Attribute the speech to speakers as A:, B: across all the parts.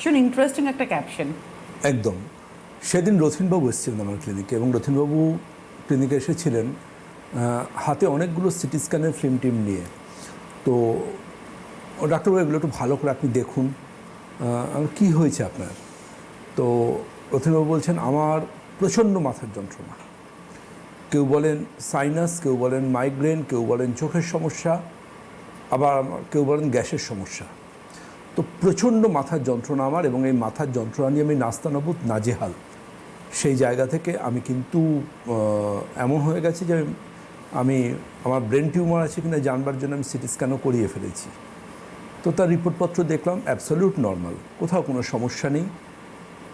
A: ভীষণ ইন্টারেস্টিং একটা ক্যাপশন
B: একদম। সেদিন রথিনবাবু এসেছিলেন আমার ক্লিনিকে এবং রথিনবাবু ক্লিনিকে এসেছিলেন হাতে অনেকগুলো সিটি স্ক্যানের ফিল্ম টিম নিয়ে। তো ডাক্তারবাবু এগুলো একটু ভালো করে আপনি দেখুন কী হয়েছে আপনার? তো রথিনবাবু বলছেন, আমার প্রচণ্ড মাথার যন্ত্রণা। কেউ বলেন সাইনাস কেউ বলেন মাইগ্রেন কেউ বলেন চোখের সমস্যা, আবার কেউ বলেন গ্যাসের সমস্যা। তো প্রচণ্ড মাথার যন্ত্রণা আমার এবং এই মাথার যন্ত্রণা নিয়ে আমি নাস্তানাবুদ নাজেহাল। সেই জায়গা থেকে আমি কিন্তু এমন হয়ে গেছে যে আমি, আমার ব্রেন টিউমার আছে কিনা জানবার জন্য আমি সিটি স্ক্যানও করিয়ে ফেলেছি। তো তার রিপোর্টপত্র দেখলাম, অ্যাবসলিউট নর্মাল, কোথাও কোনো সমস্যা নেই।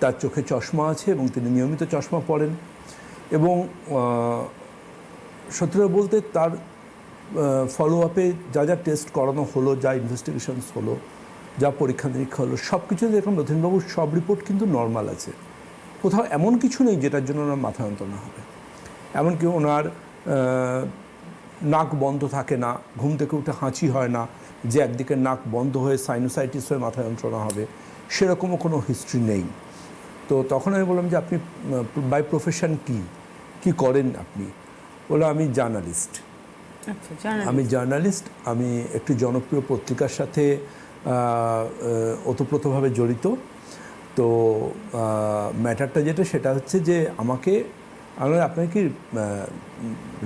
B: তার চোখে চশমা আছে এবং তিনি নিয়মিত চশমা পরেন এবং সত্যি বলতে তার ফলো আপে যা যা টেস্ট করানো হলো, যা ইনভেস্টিগেশনস হলো যা পরীক্ষা নিরীক্ষা হলো সব কিছু দেখলাম রথীনবাবুর সব রিপোর্ট কিন্তু নর্মাল আছে। কোথাও এমন কিছু নেই যেটার জন্য ওনার মাথা যন্ত্রণা হবে। এমনকি ওনার নাক বন্ধ থাকে না ঘুম থেকে উঠে হাঁচি হয় না যে একদিকে নাক বন্ধ হয়ে সাইনোসাইটিস হয়ে মাথা যন্ত্রণা হবে সেরকমও কোনো হিস্ট্রি নেই। তো তখন আমি বললাম যে আপনি বাই প্রফেশন কি? কি করেন আপনি? বলল আমি জার্নালিস্ট
A: আচ্ছা
B: আমি জার্নালিস্ট আমি একটি জনপ্রিয় পত্রিকার সাথে ওতপ্রোতভাবে জড়িত। তো ম্যাটারটা যেটা সেটা হচ্ছে যে আমাকে আমি বললাম, আপনাকে কি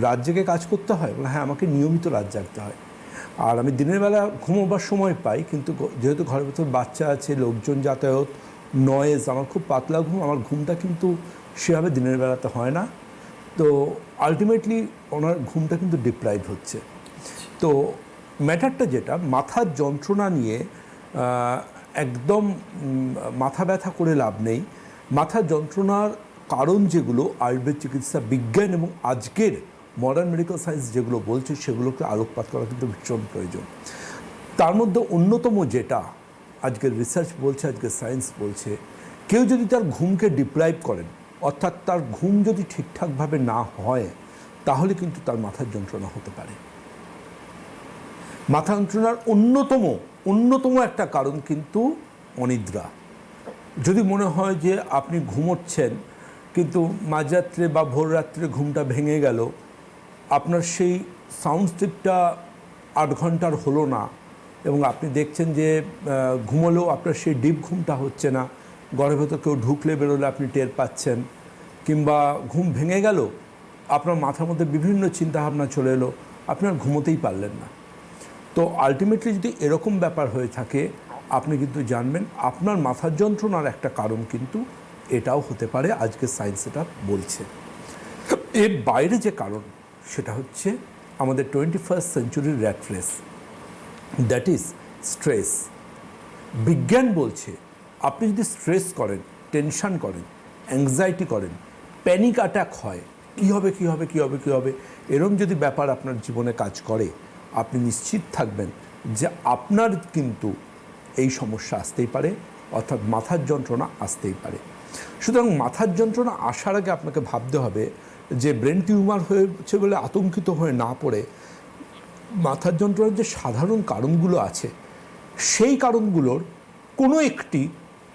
B: রাত জেগে কাজ করতে হয়? বলে হ্যাঁ আমাকে নিয়মিত রাত জাগতে হয়। আর আমি দিনের বেলা ঘুমোবার সময় পাই কিন্তু যেহেতু ঘরের ভেতর বাচ্চা আছে লোকজন যাতায়াত নয়েজ আমার খুব পাতলা ঘুম আমার ঘুমটা কিন্তু সেভাবে দিনের বেলাতে হয় না। তো আলটিমেটলি ওনার ঘুমটা কিন্তু ডিপ্রাইভ হচ্ছে। তো ম্যাটারটা যেটা, মাথার যন্ত্রণা নিয়ে একদম মাথা ব্যথা করে লাভ নেই। মাথার যন্ত্রণার কারণ যেগুলো, আয়ুর্বেদ চিকিৎসা বিজ্ঞান এবং আজকের মডার্ন মেডিকেল সায়েন্স যেগুলো বলছে, সেগুলোকে আলোকপাত করা কিন্তু ভীষণ প্রয়োজন। তার মধ্যে অন্যতম যেটা, আজকের রিসার্চ বলছে, আজকের সায়েন্স বলছে, কেউ যদি তার ঘুমকে ডিপ্রাইভ করেন, অর্থাৎ তার ঘুম যদি ঠিকঠাকভাবে না হয়, তাহলে কিন্তু তার মাথার যন্ত্রণা হতে পারে। মাথা যন্ত্রণার অন্যতম অন্যতম একটা কারণ কিন্তু অনিদ্রা। যদি মনে হয় যে আপনি ঘুমোচ্ছেন, কিন্তু মাঝরাত্রে বা ভোর রাত্রে ঘুমটা ভেঙে গেল, আপনার সেই সাউন্ড স্লিপটা আট ঘণ্টার হলো না এবং আপনি দেখছেন যে ঘুমোলেও আপনার সেই ডিপ ঘুমটা হচ্ছে না ঘরের ভেতর কেউ ঢুকলে বেরোলে আপনি টের পাচ্ছেন, কিংবা ঘুম ভেঙে গেল, আপনার মাথার মধ্যে বিভিন্ন চিন্তাভাবনা চলে এলো আপনার ঘুমোতেই পারলেন না। তো আলটিমেটলি যদি এরকম ব্যাপার হয়ে থাকে, আপনি কিন্তু জানবেন আপনার মাথার যন্ত্রণার একটা কারণ কিন্তু এটাও হতে পারে আজকে সায়েন্স এটা বলছে। এর বাইরে যে কারণ, সেটা হচ্ছে আমাদের twenty first সেঞ্চুরির rat race that is stress বিজ্ঞান বলছে আপনি যদি স্ট্রেস করেন টেনশন করেন অ্যাংজাইটি করেন প্যানিক অ্যাটাক হয়, কী হবে কী হবে কী হবে কী হবে, এরম যদি ব্যাপার আপনার জীবনে কাজ করে আপনি নিশ্চিত থাকবেন যে আপনার কিন্তু এই সমস্যা আসতেই পারে, অর্থাৎ মাথার যন্ত্রণা আসতেই পারে। সুতরাং মাথার যন্ত্রণা আসার আগে আপনাকে ভাবতে হবে যে ব্রেন টিউমার হয়েছে বলে আতঙ্কিত হয়ে না পড়ে মাথার যন্ত্রণার যে সাধারণ কারণগুলো আছে, সেই কারণগুলোর কোনো একটি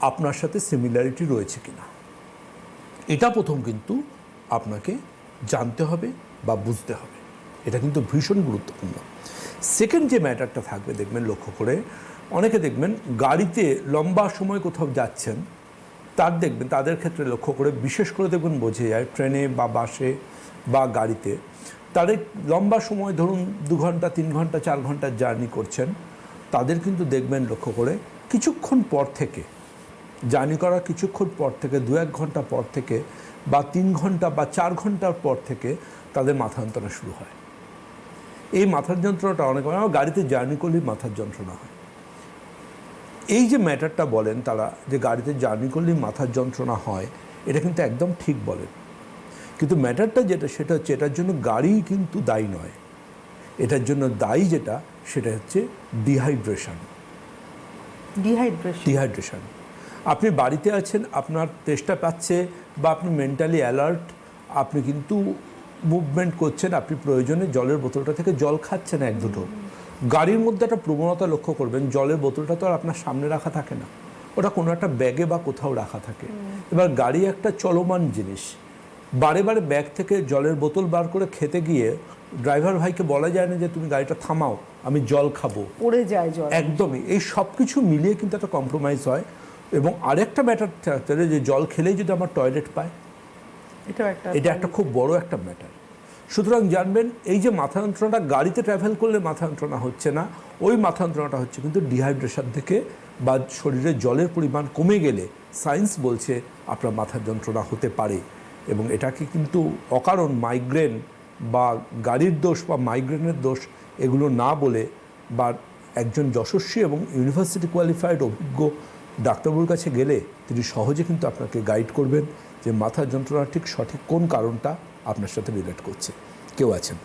B: আপনার সাথে সিমিলারিটি রয়েছে কি না এটা প্রথম কিন্তু আপনাকে জানতে হবে বা বুঝতে হবে। এটা কিন্তু ভীষণ গুরুত্বপূর্ণ। সেকেন্ড যে ম্যাটারটা থাকবে, দেখবেন লক্ষ্য করে, অনেকে দেখবেন গাড়িতে লম্বা সময় কোথাও যাচ্ছেন, তার দেখবেন, তাদের ক্ষেত্রে লক্ষ্য করে, বিশেষ করে দেখবেন বোঝে যায় ট্রেনে বা বাসে বা গাড়িতে, তাদের লম্বা সময় ধরুন দু ঘণ্টা, তিন ঘণ্টা, চার ঘণ্টা জার্নি করছেন, তাদের কিন্তু দেখবেন লক্ষ্য করে, কিছুক্ষণ পর থেকে, জার্নি করার কিছুক্ষণ পর থেকে, দু এক ঘণ্টা পর থেকে বা তিন ঘণ্টা বা চার ঘণ্টার পর থেকে তাদের মাথা যন্ত্রণা শুরু হয়। এই মাথার যন্ত্রণাটা অনেক আমার গাড়িতে জার্নি করলেই মাথার যন্ত্রণা হয়। এই যে ম্যাটারটা বলেন তারা যে গাড়িতে জার্নি করলেই মাথার যন্ত্রণা হয় এটা কিন্তু একদম ঠিক বলেন। কিন্তু ম্যাটারটা যেটা সেটা হচ্ছে এটার জন্য গাড়ি কিন্তু দায়ী নয়। এটার জন্য দায়ী যেটা সেটা হচ্ছে ডিহাইড্রেশন।
A: ডিহাইড্রেশন।
B: ডিহাইড্রেশন। আপনি বাড়িতে আছেন আপনার তেষ্টা পাচ্ছে বা আপনি মেন্টালি অ্যালার্ট আপনি কিন্তু মুভমেন্ট করছেন আপনি প্রয়োজনে জলের বোতলটা থেকে জল খাচ্ছেন এক দুটো। গাড়ির মধ্যে একটা প্রবণতা লক্ষ্য করবেন জলের বোতলটা তো আর আপনার সামনে রাখা থাকে না। ওটা কোনো একটা ব্যাগে বা কোথাও রাখা থাকে। এবার গাড়ি একটা চলমান জিনিস। বারে বারে ব্যাগ থেকে জলের বোতল বার করে খেতে গিয়ে ড্রাইভার ভাইকে বলা যায় না যে তুমি গাড়িটা থামাও আমি জল খাব।
A: পড়ে যায় জল।
B: একদমই। এই সব কিছু মিলিয়ে কিন্তু একটা কম্প্রোমাইজ হয়। এবং আরেকটা ম্যাটার থাকতে যে জল খেলেই যদি আমার টয়লেট পায় এটা একটা খুব বড় একটা ম্যাটার সুতরাং জানবেন এই যে মাথা যন্ত্রণাটা গাড়িতে ট্রাভেল করলে মাথা যন্ত্রণা হচ্ছে না ওই মাথা যন্ত্রণাটা হচ্ছে কিন্তু ডিহাইড্রেশন থেকে বা শরীরে জলের পরিমাণ কমে গেলে সায়েন্স বলছে আপনার মাথার যন্ত্রণা হতে পারে। এবং এটাকে কিন্তু অকারণ মাইগ্রেন বা গাড়ির দোষ বা মাইগ্রেনের দোষ এগুলো না বলে বা একজন যশস্বী এবং ইউনিভার্সিটি কোয়ালিফাইড অভিজ্ঞ ডাক্তারবাবুর কাছে গেলে তিনি সহজে কিন্তু আপনাকে গাইড করবেন। যে মাথার যন্ত্রণা ঠিক সঠিক কোন কারণটা আপনার সাথে রিলেট করছে। কেউ আছেন?